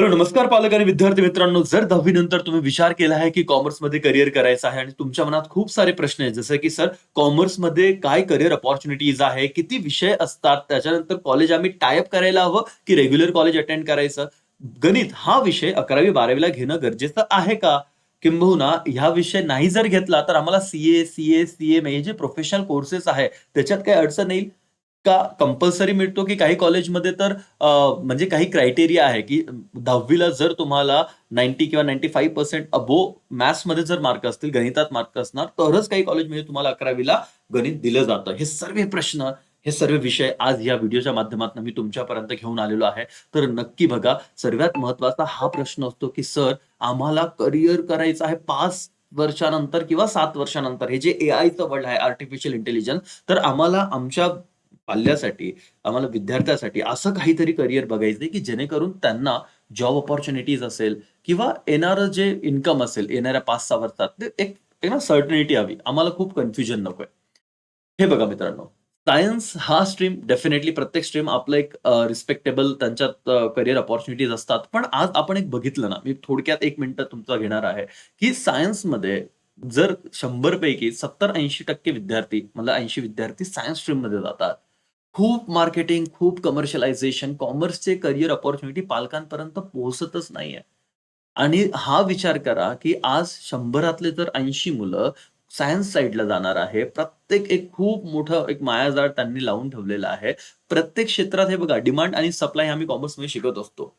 Hello नमस्कार पालक आणि विद्यार्थी मित्रांनो. जर दहावी नंतर तुम्ही विचार केला आहे की कॉमर्समध्ये करिअर करायचं आहे आणि तुमच्या मनात खूप सारे प्रश्न आहेत जसं की सर कॉमर्समध्ये काय करिअर अपॉर्च्युनिटीज आहे? किती विषय असतात? त्याच्यानंतर कॉलेज आम्ही टायअप करायला हवं की रेग्युलर कॉलेज अटेंड करायचं? गणित हा विषय अकरावी बारावीला घेणं गरजेचं आहे का? किंबहुना ह्या विषय नाही जर घेतला तर आम्हाला सीए सीए सीएम हे जे प्रोफेशनल कोर्सेस आहे. त्याच्यात काही अडचण येईल? का कंपल्सरी मिळतो की काही कॉलेजमध्ये तर म्हणजे काही क्रायटेरिया आहे की दहावीला जर तुम्हाला नाईन्टी किंवा नाईन्टी फाईव्ह पर्सेंट अबो मॅथ्समध्ये जर मार्क असतील गणितात मार्क असणार तरच काही कॉलेजमध्ये तुम्हाला अकरावीला गणित दिलं जातं. हे सर्व प्रश्न हे सर्व विषय आज या व्हिडिओच्या माध्यमातून मी तुमच्यापर्यंत घेऊन आलेलो आहे. तर नक्की बघा सर्वात महत्त्वाचा हा प्रश्न असतो की सर आम्हाला करिअर करायचं आहे पाच वर्षानंतर किंवा सात वर्षानंतर. हे जे ए आयचं वर्ल्ड आहे आर्टिफिशियल इंटेलिजन्स तर आम्हाला आमच्या पाल्यासाठी आम्हाला विद्यार्थ्यासाठी असं काहीतरी करिअर बघायचं की जेणेकरून त्यांना जॉब ऑपॉर्च्युनिटीज असेल किंवा येणारं जे इन्कम असेल येणाऱ्या पाच सहा वर्षात ते एक ना सर्टनिटी हवी. आम्हाला खूप कन्फ्युजन नकोय. हे बघा मित्रांनो. सायन्स हा स्ट्रीम डेफिनेटली प्रत्येक स्ट्रीम आपलं एक रिस्पेक्टेबल त्यांच्यात करिअर ऑपॉर्च्युनिटीज असतात. पण आज आपण एक बघितलं ना मी थोडक्यात एक मिनिट तुमचा घेणार आहे की सायन्समध्ये जर शंभर पैकी सत्तर ऐंशी टक्के विद्यार्थी मला ऐंशी विद्यार्थी सायन्स स्ट्रीममध्ये जातात. खूप मार्केटिंग खूप कमर्शियलायझेशन कॉमर्सचे करिअर ऑपॉर्च्युनिटी पालकांपर्यंत पोहोचतच नाहीये. आणि हा विचार करा की आज शंभरातले तर ऐंशी मुलं सायन्स साईडला जाणार आहे. प्रत्येक एक खूप मोठं एक मायाजाळ त्यांनी लावून ठेवलेलं आहे. प्रत्येक क्षेत्रात हे बघा डिमांड आणि सप्लाय आम्ही कॉमर्समध्ये शिकत असतो.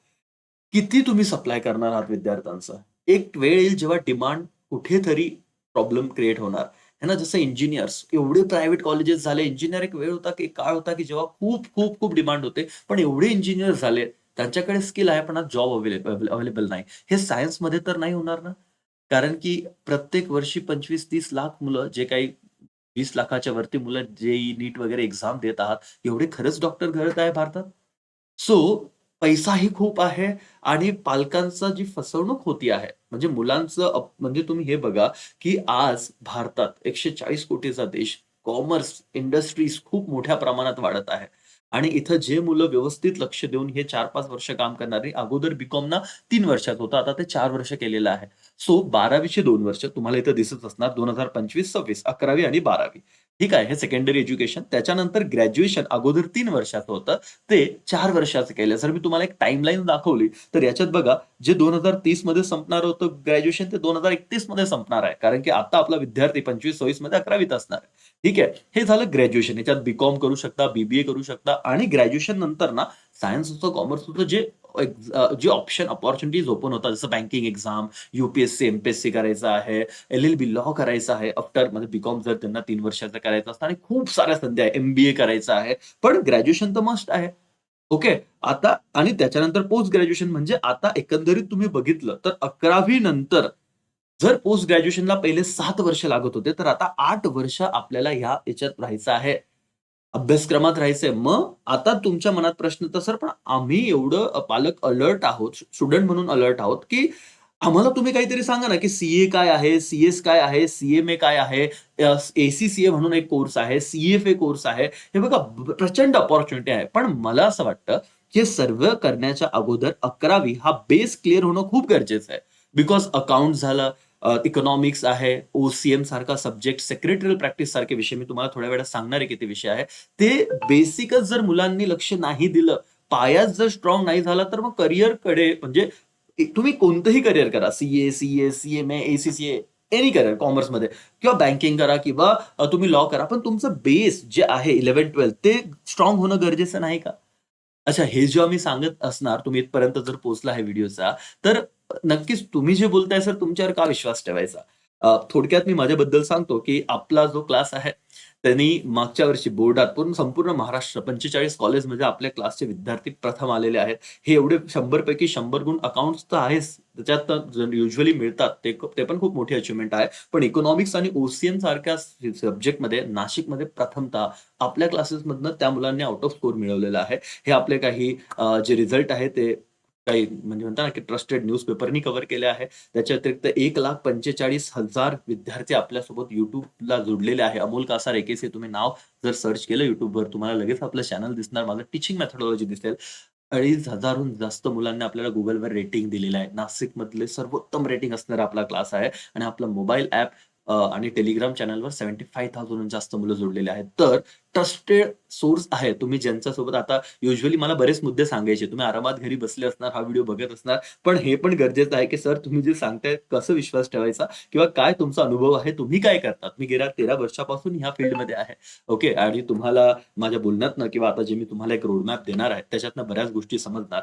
किती तुम्ही सप्लाय करणार आहात विद्यार्थ्यांचं? एक वेळ येईल जेव्हा डिमांड कुठेतरी प्रॉब्लेम क्रिएट होणार. है ना जसं इंजिनियर्स एवढे प्रायव्हेट कॉलेजेस झाले. इंजिनियर एक वेळ होता की काळ होता की जेव्हा खूप खूप खूप डिमांड होते. पण एवढे इंजिनियर झाले. त्यांच्याकडे स्किल आहे पण आज जॉब अवेलेबल अवेलेबल नाही. हे सायन्समध्ये तर नाही होणार ना? कारण की प्रत्येक वर्षी पंचवीस तीस लाख मुलं जे काही वीस लाखाच्या वरती मुलं जेई नीट वगैरे एक्झाम देत आहात एवढे खरंच डॉक्टर घडत आहे भारतात? सो पैसाही खूप आहे आणि पालकांचा जी फसवणूक होती आहे म्हणजे मुलांचं म्हणजे तुम्ही हे बघा की आज भारतात एकशे चाळीस कोटीचा देश कॉमर्स इंडस्ट्रीज खूप मोठ्या प्रमाणात वाढत आहे. आणि इथं जे मुलं व्यवस्थित लक्ष देऊन हे चार पाच वर्ष काम करणारी अगोदर बीकॉम ना तीन वर्षात होतं आता ते चार वर्ष केलेलं आहे. सो बारावीचे दोन वर्ष तुम्हाला इथं दिसत असणार दोन हजार पंचवीस सव्वीस अकरावी आणि बारावी. ठीक आहे हे सेकंडरी एज्युकेशन त्याच्यानंतर ग्रॅज्युएशन अगोदर तीन वर्षाचं होतं. ते चार वर्षाचं केलं. जर मी तुम्हाला एक टाइमलाईन दाखवली तर याच्यात बघा जे दोन हजार तीसमध्ये संपणार होतं ग्रॅज्युएशन ते दोन हजार एकतीसमध्ये संपणार आहे. कारण की आता आपला विद्यार्थी पंचवीस सव्वीसमध्ये अकरावीत असणार आहे. ठीक आहे? हे झालं ग्रॅज्युएशन याच्यात बीकॉम करू शकता बीबीए करू शकता आणि ग्रॅज्युएशन नंतर ना सायन्स होतं कॉमर्स होतं जे जे ऑप्शन अपॉर्च्युनिटीज ओपन होतात जसं बँकिंग एक्झाम युपीएससी एमपीएससी करायचं आहे एल एल बी लॉ करायचं आहे आफ्टर म्हणजे बीकॉम जर त्यांना तीन वर्षाचं करायचं असतं आणि खूप साऱ्या संधी आहे एमबीए करायचं आहे पण ग्रॅज्युएशन तर मस्ट आहे. ओके आता आणि त्याच्यानंतर पोस्ट ग्रॅज्युएशन म्हणजे आता एकंदरीत तुम्ही बघितलं तर अकरावी नंतर जर पोस्ट ग्रॅज्युएशनला पहिले सात वर्ष लागत होते तर आता आठ वर्ष आपल्याला ह्या याच्यात राहायचं आहे. अभ्यासक्रमात राहायचंय. मग आता तुमच्या मनात प्रश्न तर सर पण आम्ही एवढं पालक अलर्ट आहोत स्टुडंट म्हणून अलर्ट आहोत की आम्हाला तुम्ही काहीतरी सांगा ना की सीए काय आहे सीएस काय आहे सीएमए काय आहे एसीसीए म्हणून एक कोर्स आहे सीएफए कोर्स आहे. हे बघा प्रचंड ऑपॉर्च्युनिटी आहे. पण मला असं वाटतं की हे सर्व करण्याच्या अगोदर अकरावी हा बेस क्लिअर होणं खूप गरजेचं आहे. बिकॉज अकाउंट झालं इकॉनॉमिक्स आहे ओसीएम सारखा सब्जेक्ट सेक्रेटरियल प्रॅक्टिस सारखे विषय मी तुम्हाला थोड्या वेळात सांगणार आहे किती विषय आहे. ते बेसिकच जर मुलांनी लक्ष नाही दिलं पायाच जर स्ट्रॉंग नाही झाला तर मग करिअरकडे म्हणजे तुम्ही कोणतंही करिअर करा CA CA CMA ACCA any career कॉमर्समध्ये किंवा बँकिंग करा किंवा तुम्ही लॉ करा पण तुमचं बेस जे आहे इलेव्हन ट्वेल्थ ते स्ट्रॉंग होणं गरजेचं नाही का? अच्छा हे जेव्हा मी सांगत असणार तुम्ही इथपर्यंत जर पोहोचला आहे व्हिडिओचा तर नक्कीच तुम्ही जे बोलताय सर तुमच्यावर का विश्वास ठेवायचा? थोडक्यात मी माझ्याबद्दल सांगतो की आपला जो क्लास आहे त्यांनी मागच्या वर्षी बोर्डात पूर्ण संपूर्ण महाराष्ट्र पंचेचाळीस कॉलेजमध्ये आपल्या क्लासचे विद्यार्थी प्रथम आलेले आहेत. हे एवढे शंभर पैकी शंभर गुण अकाउंट्स तर आहेच. त्याच्यात युजली मिळतात ते ते पण खूप मोठी अचिव्हमेंट आहे. पण इकॉनॉमिक्स आणि ओसीएन सारख्या सब्जेक्टमध्ये नाशिकमध्ये प्रथमतः आपल्या क्लासेसमधनं त्या मुलांनी आउट ऑफ स्कोर मिळवलेला आहे. हे आपले काही जे रिझल्ट आहे ते काही म्हणजे म्हणता ना की ट्रस्टेड न्यूज पेपरनी कव्हर केले आहे. त्याच्या व्यतिरिक्त एक लाख पंचेचाळीस हजार विद्यार्थी आपल्यासोबत युट्यूबला जोडलेले आहे. अमोल कासार एकेसी तुम्ही नाव जर सर्च केलं युट्यूबवर तुम्हाला लगेच आपलं चॅनल दिसणार. माझं टीचिंग मेथडॉलॉजी दिसेल. अडीच हजारहून जास्त मुलांनी आपल्याला गुगलवर रेटिंग दिलेलं आहे. नाशिकमधले सर्वोत्तम रेटिंग असणारा आपला क्लास आहे. आणि आपला मोबाईल ॲप आणि टेलिग्राम चॅनलवर 75,000 हून जास्त मुलं जोडलेली आहेत. तर ट्रस्टेड सोर्स आहे. तुम्ही ज्यांच्या सोबत आता युजली मला बरेच मुद्दे सांगायचे. तुम्ही आरामात घरी बसले असणार, हा व्हिडिओ बघत असणार. पण हे पण गरजेचं आहे, की सर तुम्ही जे सांगताय कसं विश्वास ठेवायचा किंवा काय तुमचा अनुभव आहे, तुम्ही काय करतात? मी गेल्या 13 वर्षापासून ह्या फील्डमध्ये आहे. ओके आणि तुम्हाला माझ्या बोलण्यातनं किंवा आता जे मी तुम्हाला एक रोडमॅप देणार आहे, त्याच्यातनं बऱ्याच गोष्टी समजणार.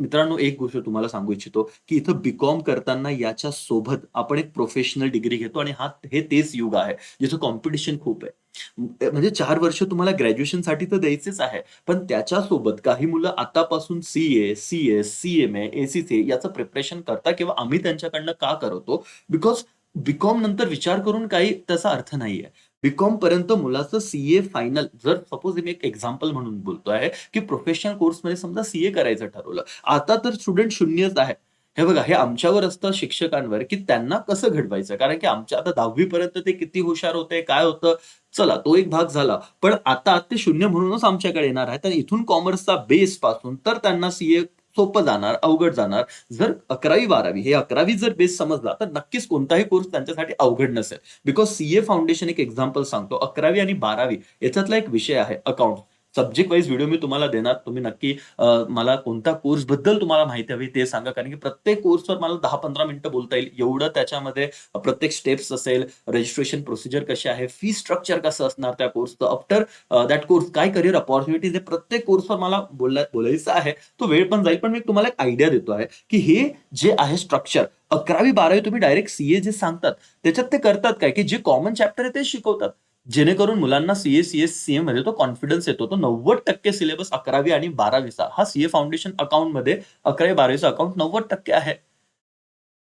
मित्रांनो एक गोष्ट तुम्हाला सांगू इच्छितो, की इथं बी-कॉम करताना याच्या सोबत आपण एक प्रोफेशनल डिग्री घेतो आणि हा हे तेच युग आहे, जिथं कॉम्पिटिशन खूप आहे. म्हणजे चार वर्ष तुम्हाला ग्रॅज्युएशनसाठी तर द्यायचेच आहे. पण त्याच्यासोबत काही मुलं आतापासून सी-ए, सी-एस, सी-एम-ए, ए-सी-सी याचं प्रिपरेशन करता किंवा आम्ही त्यांच्याकडनं का करवतो? बिकॉज बी-कॉम नंतर विचार करून काही त्याचा अर्थ नाहीये. बी-कॉम पर्यंत मुलाचं सी-ए फायनल जर सपोज मी एक एक्झाम्पल म्हणून बोलतो आहे, की प्रोफेशनल कोर्समध्ये समजा सी-ए करायचं ठरवलं. आता तर स्टुडंट शून्यच आहे. हे बघा हे आमच्यावर असतं शिक्षकांवर, की त्यांना कसं घडवायचं? कारण की आमच्या आता 10वी पर्यंत ते किती हुशार होते, काय होतं? चला तो एक भाग झाला. पण आता ते शून्य म्हणूनच आमच्याकडे येणार आहे तर इथून कॉमर्सचा बेस पासून तर त्यांना सीए सोपं जाणार, अवघड जाणार. जर 11वी-12वी हे 11वी जर बेस समजला, तर नक्कीच कोणताही कोर्स त्यांच्यासाठी अवघड नसेल. बिकॉज सीए फाउंडेशन एक एक्झाम्पल सांगतो. 11वी आणि 12वी याच्यातला एक विषय आहे अकाउंट सब्जेक्ट वाईज व्हिडिओ मी तुम्हाला देणार. तुम्ही नक्की मला कोणत्या कोर्सबद्दल तुम्हाला माहिती हवी ते सांगा. कारण की प्रत्येक कोर्सवर मला 10-15 मिनिटं बोलता येईल. एवढं त्याच्यामध्ये प्रत्येक स्टेप्स असेल, रजिस्ट्रेशन प्रोसिजर कशी आहे, फी स्ट्रक्चर कसं असणार त्या कोर्सचं, आफ्टर दॅट कोर्स काय करियर अपॉर्च्युनिटीज हे प्रत्येक कोर्सवर मला बोलला बोलायचं आहे. तो वेळ पण जाईल. पण मी तुम्हाला एक आयडिया देतो आहे, की हे जे आहे स्ट्रक्चर 11वी-12वी तुम्ही डायरेक्ट सीए जे सांगतात, त्याच्यात ते करतात काय, की जे कॉमन चॅप्टर आहे ते शिकवतात. जेणेकरून मुलांना सी-ए, सी-एस, सी-एमध्ये तो कॉन्फिडन्स येतो. तो 90% सिलेबस 11वी आणि 12वीचा हा सीए फाउंडेशन अकाउंटमध्ये अकरावी बारावीचा अकाउंट 90% आहे.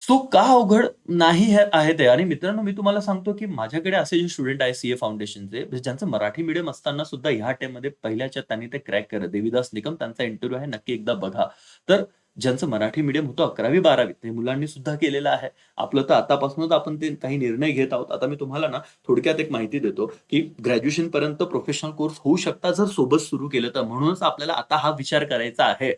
सो का अवघड नाही आहे ते आणि मित्रांनो मी तुम्हाला सांगतो, की माझ्याकडे असे जे स्टुडंट आहे सीए फाउंडेशनचे ज्यांचं मराठी मीडियम असताना सुद्धा ह्या अटेम्प्टमध्ये पहिल्याच्या त्यांनी ते क्रॅक करत देविदास निकम त्यांचा इंटरव्ह्यू आहे. नक्की एकदा बघा. तर ज्यांचं मराठी मीडियम होतं 11वी-12वी ते मुलांनी सुद्धा केलेलं आहे. आपलं तर आतापासूनच आपण ते काही निर्णय घेत आहोत. आता मी तुम्हाला ना थोडक्यात एक माहिती देतो, की ग्रॅज्युएशन पर्यंत प्रोफेशनल कोर्स होऊ शकता जर सोबत सुरू केलं तर. म्हणूनच आपल्याला आता हा विचार करायचा आहे.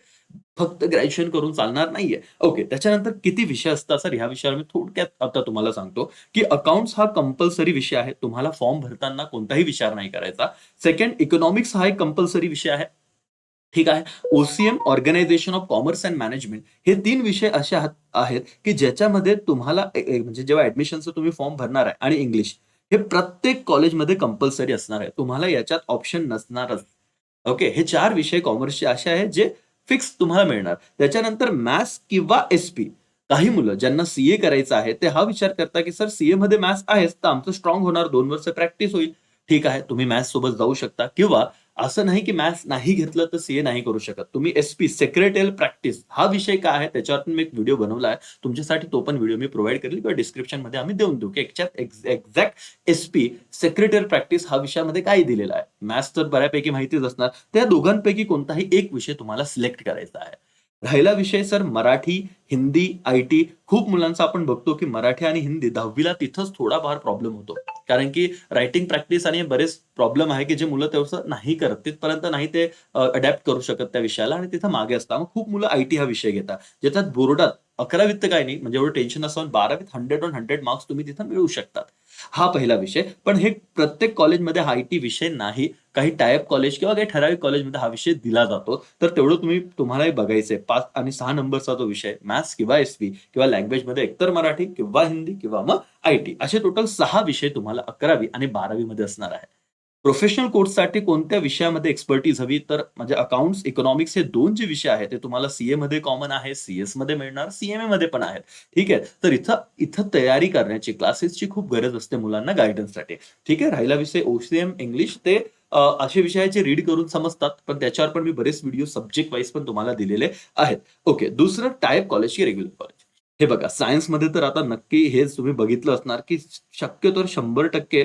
फक्त ग्रॅज्युएशन करून चालणार नाहीये. ओके त्याच्यानंतर किती विषय असतात सर ह्या विषयावर मी थोडक्यात आता तुम्हाला सांगतो, की अकाउंट्स हा कंपल्सरी विषय आहे. तुम्हाला फॉर्म भरताना कोणताही विचार नाही करायचा. सेकंड इकॉनॉमिक्स हा एक कंपल्सरी विषय आहे. ठीक आहे. OCM organisation of commerce and management हे तीन विषय असे आहेत, की ज्याच्यामध्ये तुम्हाला म्हणजे जेव्हा ऍडमिशनचं तुम्ही फॉर्म भरणार आहे आणि इंग्लिश हे प्रत्येक कॉलेजमध्ये कंपल्सरी असणार आहे. तुम्हाला याच्यात ऑप्शन नसणारच. ओके. हे चार विषय कॉमर्सचे असे आहेत जे फिक्स तुम्हाला मिळणार. त्याच्यानंतर मॅथ्स किंवा एस-पी काही मुलं ज्यांना सी-ए करायचं आहे, ते हा विचार करतात, की सर सी-एमध्ये मॅथ्स आहेच, तर आमचं स्ट्रॉंग होणार दोन वर्ष प्रॅक्टिस होईल. ठीक आहे. तुम्ही मॅथ्स सोबत जाऊ शकता किंवा असं नाही, की मॅथ्स नाही घेतलं तर सीए नाही करू शकत. तुम्ही एसपी सेक्रेटरियल प्रॅक्टिस हा विषय काय आहे त्याच्यावर मी एक व्हिडिओ बनवला आहे. तुमच्यासाठी तो पण व्हिडिओ मी प्रोव्हाइड करेल किंवा डिस्क्रिप्शनमध्ये आम्ही देऊन देऊ, की याच्यात एक्झॅक्ट एसपी सेक्रेटरियल प्रॅक्टिस हा विषयामध्ये काय दिलेला आहे. मॅथ्स तर बऱ्यापैकी माहितीच असणार. त्या दोघांपैकी कोणताही एक विषय तुम्हाला सिलेक्ट करायचा आहे. राहिला विषय सर मराठी, हिंदी, आय-टी खूप मुलांचा आपण बघतो, की मराठी आणि हिंदी 10वीला तिथंच थोडाफार प्रॉब्लेम होतो. कारण की रायटिंग प्रॅक्टिस आणि बरेच प्रॉब्लेम आहे, की जे मुलं तसं नाही करत. तिथपर्यंत नाही ते अडॅप्ट करू शकत त्या विषयाला आणि तिथं मागे असतात. मग खूप मुलं आय-टी हा विषय घेतात. ज्याच्यात बोर्डात 11वीत तर काही नाही म्हणजे एवढं टेन्शन असं बारावीत हंड्रेड ऑन 100 मार्क्स तुम्ही तिथं मिळवू शकतात. हा पहिला विषय. पण हे प्रत्येक कॉलेजमध्ये हा आय-टी विषय नाही. काही टायप कॉलेज किंवा काही ठराविक कॉलेजमध्ये हा विषय दिला जातो. तर तेवढं तुम्ही तुम्हालाही बघायचंय. पाच आणि सहा नंबरचा तो विषय मॅथ्स किंवा एस-पी किंवा लँग्वेजमध्ये एकतर मराठी किंवा हिंदी किंवा मग आय-टी असे टोटल सहा विषय तुम्हाला 11वी आणि 12वीमध्ये असणार आहे. प्रोफेशनल कोर्ससाठी कोणत्या विषयामध्ये एक्सपर्टीज हवी तर म्हणजे अकाउंट्स, इकॉनॉमिक्स हे दोन जे विषय आहेत ते तुम्हाला सीए मध्ये कॉमन आहे, सीएसमध्ये मिळणार, सीएमए मध्ये पण आहेत. ठीक आहे. तर इथं इथं तयारी करण्याची क्लासेसची खूप गरज असते मुलांना गायडन्ससाठी ठीक आहे. राहिला विषय ओसीएम इंग्लिश ते असे विषयाचे रीड करून समजतात. पण त्याच्यावर पण मी बरेच व्हिडिओ सब्जेक्ट वाईज पण तुम्हाला दिलेले आहेत. ओके. दुसरं टाईप कॉलेज की रेग्युलर कॉलेज. हे बघा सायन्समध्ये तर आता नक्की हेच तुम्ही बघितलं असणार, की शक्यतो 100%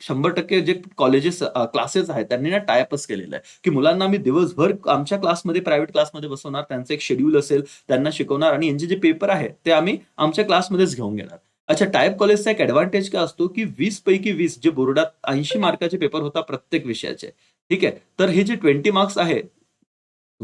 शंभर टक्के जे कॉलेजेस क्लासेस आहेत त्यांनी ना टायअपच केलेलं आहे, की मुलांना आम्ही दिवसभर आमच्या क्लासमध्ये प्रायव्हेट क्लासमध्ये बसवणार. त्यांचं एक शेड्यूल असेल, त्यांना शिकवणार आणि यांचे जे पेपर आहे ते आम्ही आमच्या क्लासमध्येच घेऊन घेणार. अच्छा टायप कॉलेजचा एक ऍडव्हान्टेज काय असतो, की वीस पैकी वीस जे बोर्डात 80 मार्काचे पेपर होतात प्रत्येक विषयाचे. ठीक आहे. तर हे जे 20 मार्क्स आहे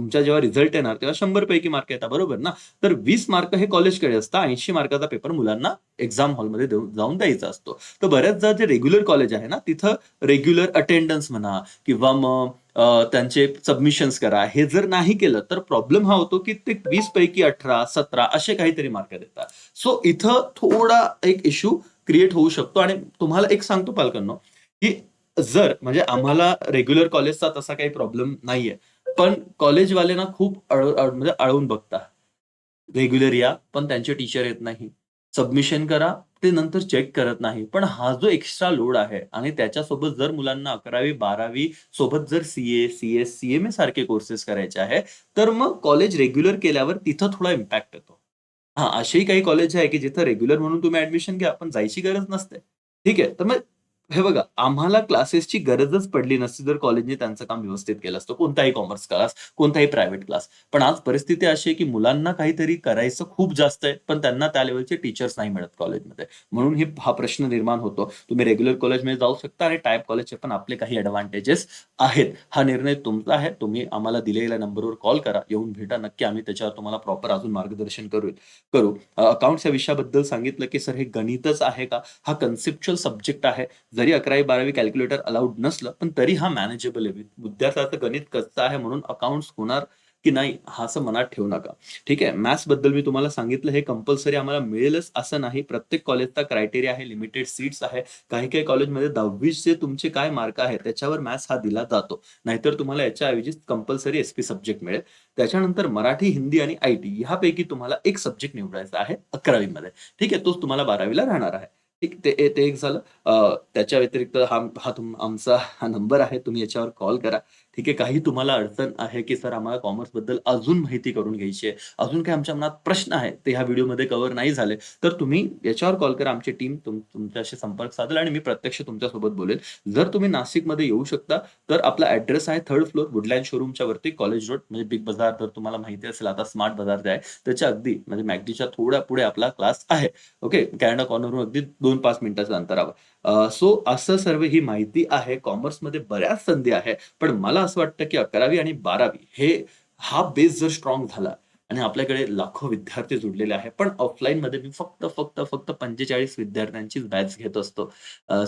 तुमच्या जेव्हा रिझल्ट येणार तेव्हा शंभर पैकी मार्क येतात बरोबर ना? तर वीस मार्क हे कॉलेजकडे असतात ऐंशी मार्काचा पेपर मुलांना एक्झाम हॉलमध्ये देऊन जाऊन द्यायचा असतो. तर बऱ्याचदा जे रेग्युलर कॉलेज आहे ना तिथं रेग्युलर अटेंडन्स म्हणा किंवा मग त्यांचे सबमिशन्स करा हे जर नाही केलं तर प्रॉब्लेम हा होतो की ते वीस पैकी अठरा सतरा असे काहीतरी मार्क देतात. सो इथं थोडा एक इश्यू क्रिएट होऊ शकतो आणि तुम्हाला एक सांगतो पालकांनो की जर म्हणजे आम्हाला रेग्युलर कॉलेजचा तसा काही प्रॉब्लेम नाहीये पण कॉलेजवाले ना खूप म्हणजे अळवून बघता. रेग्युलर या पण त्यांचे टीचर येत नाही. सबमिशन करा ते नंतर चेक करत नाही. पण हा जो एक्स्ट्रा लोड आहे आणि त्याच्यासोबत जर मुलांना अकरावी बारावी सोबत जर सीए सीएस सीएमए सारखे कोर्सेस करायचे आहे तर मग कॉलेज रेग्युलर केल्यावर तिथं थोडा इम्पॅक्ट येतो. हा असेही काही कॉलेज आहे की जिथं रेग्युलर म्हणून तुम्ही ऍडमिशन घ्या पण जायची गरज नसते. ठीक आहे? तर मग हे बघा आम्हाला क्लासेसची गरजच पडली नसती जर कॉलेजने त्यांचं काम व्यवस्थित केलं असतं. कोणताही कॉमर्स क्लास कोणताही प्रायव्हेट क्लास पण आज परिस्थिती अशी आहे की मुलांना काहीतरी करायचं खूप जास्त आहे पण त्यांना त्या लेवलचे टीचर्स नाही मिळत कॉलेजमध्ये म्हणून हे हा प्रश्न निर्माण होतो. तुम्ही रेग्युलर कॉलेजमध्ये जाऊ शकता आणि टाईप कॉलेजचे पण आपले काही ऍडव्हान्टेजेस आहेत. हा निर्णय तुमचा आहे. तुम्ही आम्हाला दिलेल्या नंबरवर कॉल करा. येऊन भेटा. नक्की आम्ही त्याच्यावर तुम्हाला प्रॉपर अजून मार्गदर्शन करू करू. अकाउंट्स या विषयाबद्दल सांगितलं की सर हे गणितच आहे का? हा कन्सेप्च्युअल सब्जेक्ट आहे. जरी अकरावी बारावी कॅल्क्युलेटर अलाउड नसलं पण तरी हा मॅनेजेबल आहे. विद्यार्थ्याचं गणित कसं आहे म्हणून अकाउंट्स होणार की नाही हा असं मनात ठेवू नका. ठीक आहे? मॅथ्सबद्दल मी तुम्हाला सांगितलं हे कंपल्सरी आम्हाला मिळेलच असं नाही. प्रत्येक कॉलेजचा क्रायटेरिया आहे लिमिटेड सीट्स आहे. काही काही कॉलेजमध्ये दहावीचे तुमचे काय मार्क आहे त्याच्यावर मॅथ्स हा दिला जातो. नाहीतर तुम्हाला याच्याऐवजी कंपल्सरी एस पी सब्जेक्ट मिळेल. त्याच्यानंतर मराठी हिंदी आणि आय टी ह्यापैकी तुम्हाला एक सब्जेक्ट निवडायचा आहे अकरावीमध्ये. ठीक आहे? तोच तुम्हाला बारावीला राहणार आहे. ते ते एक झालं. त्याच्या व्यतिरिक्त हा हा तुम आमचा हा नंबर आहे. तुम्ही याच्यावर कॉल करा. ठीक आहे काही तुम्हाला अडचण आहे की सर आम्हाला कॉमर्सबद्दल अजून माहिती करून घ्यायची आहे अजून काही आमच्या मनात प्रश्न आहे ते ह्या व्हिडिओमध्ये कव्हर नाही झाले तर तुम्ही याच्यावर कॉल करा आमची टीम तुम तुमच्याशी संपर्क साधेल आणि मी प्रत्यक्ष तुमच्यासोबत बोलेल. जर तुम्ही नाशिकमध्ये येऊ शकता तर आपला ऍड्रेस आहे थर्ड फ्लोर वुडलँड शोरूमच्या वरती कॉलेज रोड म्हणजे बिग बाजार तर तुम्हाला माहिती असेल आता स्मार्ट बाजार जे आहे त्याच्या अगदी म्हणजे मॅगडीच्या थोड्या पुढे आपला क्लास आहे ओके? कॅनडा कॉर्नरवरून अगदी दोन पाच मिनिटाच्या अंतरावर. सो असं सर्व ही माहिती आहे कॉमर्समध्ये बऱ्याच संधी आहे पण मला असं वाटतं की अकरावी आणि बारावी हे हा बेस जर स्ट्रॉंग झाला आणि आपल्याकडे लाखो विद्यार्थी जुडलेले आहे पण ऑफलाईन मध्ये मी फक्त फक्त फक्त पंचेचाळीस विद्यार्थ्यांचीच बॅच घेत असतो.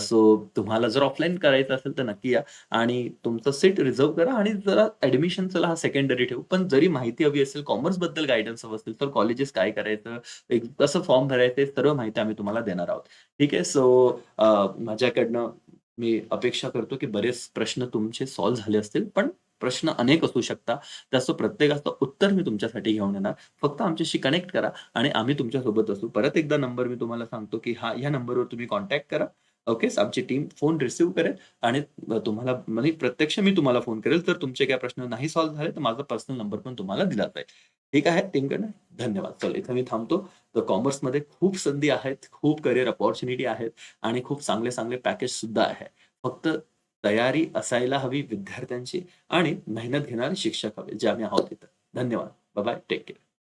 सो तुम्हाला जर ऑफलाईन करायचं असेल तर नक्की या आणि तुमचं सीट रिझर्व करा आणि जरा ऍडमिशन चला हा सेकंडरी ठेवू. पण जरी माहिती हवी असेल कॉमर्सबद्दल गायडन्स हवं असेल तर कॉलेजेस काय करायचं एक कसं फॉर्म भरायचं सर्व माहिती आम्ही तुम्हाला देणार आहोत. ठीक आहे? सो माझ्याकडनं मी अपेक्षा करतो की बरेच प्रश्न तुमचे सॉल्व्ह झाले असतील पण प्रश्न अनेक असू शकता. त्याचं प्रत्येकाचं उत्तर मी तुमच्यासाठी घेऊन येणार. फक्त आमच्याशी कनेक्ट करा आणि आम्ही तुमच्यासोबत असू. परत एकदा नंबर मी तुम्हाला सांगतो की हा ह्या नंबरवर तुम्ही कॉन्टॅक्ट करा. ओके आमची टीम फोन रिसिव्ह करेल आणि तुम्हाला म्हणजे प्रत्यक्ष मी तुम्हाला फोन करेल. तर तुमचे काय प्रश्न नाही सॉल्व्ह झाले तर माझा पर्सनल नंबर पण तुम्हाला दिला जाईल. ठीक आहे टीमकडनं धन्यवाद. चल इथं मी थांबतो. तर कॉमर्समध्ये खूप संधी आहेत खूप करिअर अपॉर्च्युनिटी आहेत आणि खूप चांगले चांगले पॅकेज सुद्धा आहे. फक्त तयारी असायला हवी विद्यार्थ्यांची आणि मेहनत घेणारे शिक्षक हवे जे आम्ही आहोत इथं. धन्यवाद. बाय. Take care.